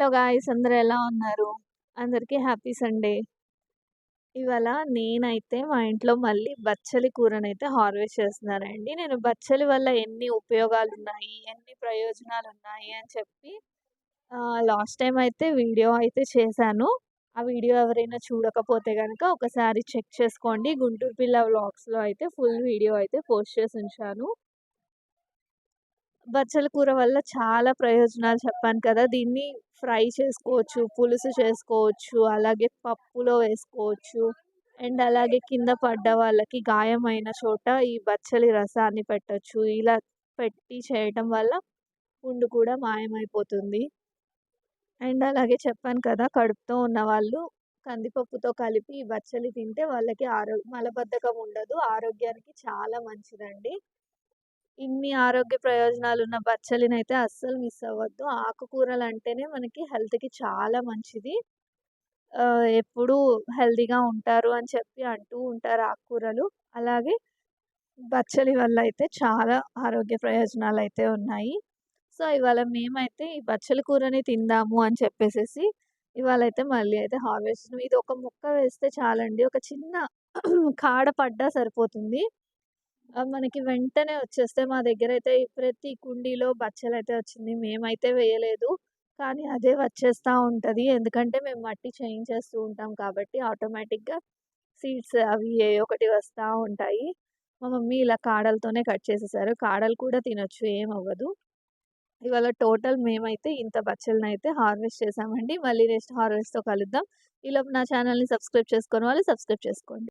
Hello guys అందరు ఎలా ఉన్నారు? అందరికీ హ్యాపీ సండే. ఇవాళ నేనైతే మా ఇంట్లో మళ్ళీ బచ్చలి కూరనైతే హార్వెస్ట్ చేస్తున్నానండి. నేను బచ్చలి వల్ల ఎన్ని ఉపయోగాలు ఉన్నాయి ఎన్ని ప్రయోజనాలు ఉన్నాయి అని చెప్పి లాస్ట్ టైం అయితే వీడియో అయితే చేశాను. ఆ వీడియో ఎవరైనా చూడకపోతే కనుక ఒకసారి చెక్ చేసుకోండి. గుంటూరు పిల్ల వ్లాగ్స్లో అయితే ఫుల్ వీడియో అయితే పోస్ట్ చేసి ఉంచాను. బచ్చల కూర వల్ల చాలా ప్రయోజనాలు చెప్పాను కదా! దీన్ని ఫ్రై చేసుకోవచ్చు పులుసు చేసుకోవచ్చు అలాగే పప్పులో వేసుకోవచ్చు అండ్ అలాగే కింద పడ్డ వాళ్ళకి గాయమైన చోట ఈ బచ్చలి రసాన్ని పెట్టచ్చు. ఇలా పెట్టి చేయటం వల్ల పుండు కూడా మాయమైపోతుంది. అండ్ అలాగే చెప్పాను కదా! కడుపుతో ఉన్న వాళ్ళు కందిపప్పుతో కలిపి ఈ బచ్చలి తింటే వాళ్ళకి ఆరో మలబద్ధకం ఉండదు. ఆరోగ్యానికి చాలా మంచిదండి. ఇన్ని ఆరోగ్య ప్రయోజనాలు ఉన్న బచ్చలిని అయితే అస్సలు మిస్ అవ్వద్దు. ఆకుకూరలు అంటేనే మనకి హెల్త్కి చాలా మంచిది. ఎప్పుడూ హెల్దీగా ఉంటారు అని చెప్పి అంటూ ఉంటారు ఆకుకూరలు. అలాగే బచ్చలి వల్ల అయితే చాలా ఆరోగ్య ప్రయోజనాలు అయితే ఉన్నాయి. సో ఇవాళ మేమైతే ఈ బచ్చలి కూరని తిందాము అని చెప్పేసేసి ఇవాళ అయితే మళ్ళీ అయితే హార్వెస్ట్ ఇది ఒక ముక్క వేస్తే చాలండి. ఒక చిన్న కాడ పడ్డా సరిపోతుంది. మనకి వెంటనే వచ్చేస్తే మా దగ్గర అయితే ప్రతి కుండీలో బచ్చలు అయితే వచ్చింది. మేమైతే వేయలేదు. కానీ అదే వచ్చేస్తూ ఉంటుంది. ఎందుకంటే మేము మట్టి చేంజ్ చేస్తూ ఉంటాం కాబట్టి ఆటోమేటిక్గా సీడ్స్ అవి ఏ ఒకటి వస్తూ ఉంటాయి. మా మమ్మీ ఇలా కాడలతోనే కట్ చేసేసారు. కాడలు కూడా తినొచ్చు ఏమవ్వదు ఇవాళ టోటల్ మేమైతే ఇంత బచ్చలను అయితే హార్వెస్ట్ చేసామండి. మళ్ళీ నెక్స్ట్ హార్వెస్ట్తో కలుద్దాం. ఇలా నా ఛానల్ని సబ్స్క్రైబ్ చేసుకుని వాళ్ళు సబ్స్క్రైబ్ చేసుకోండి.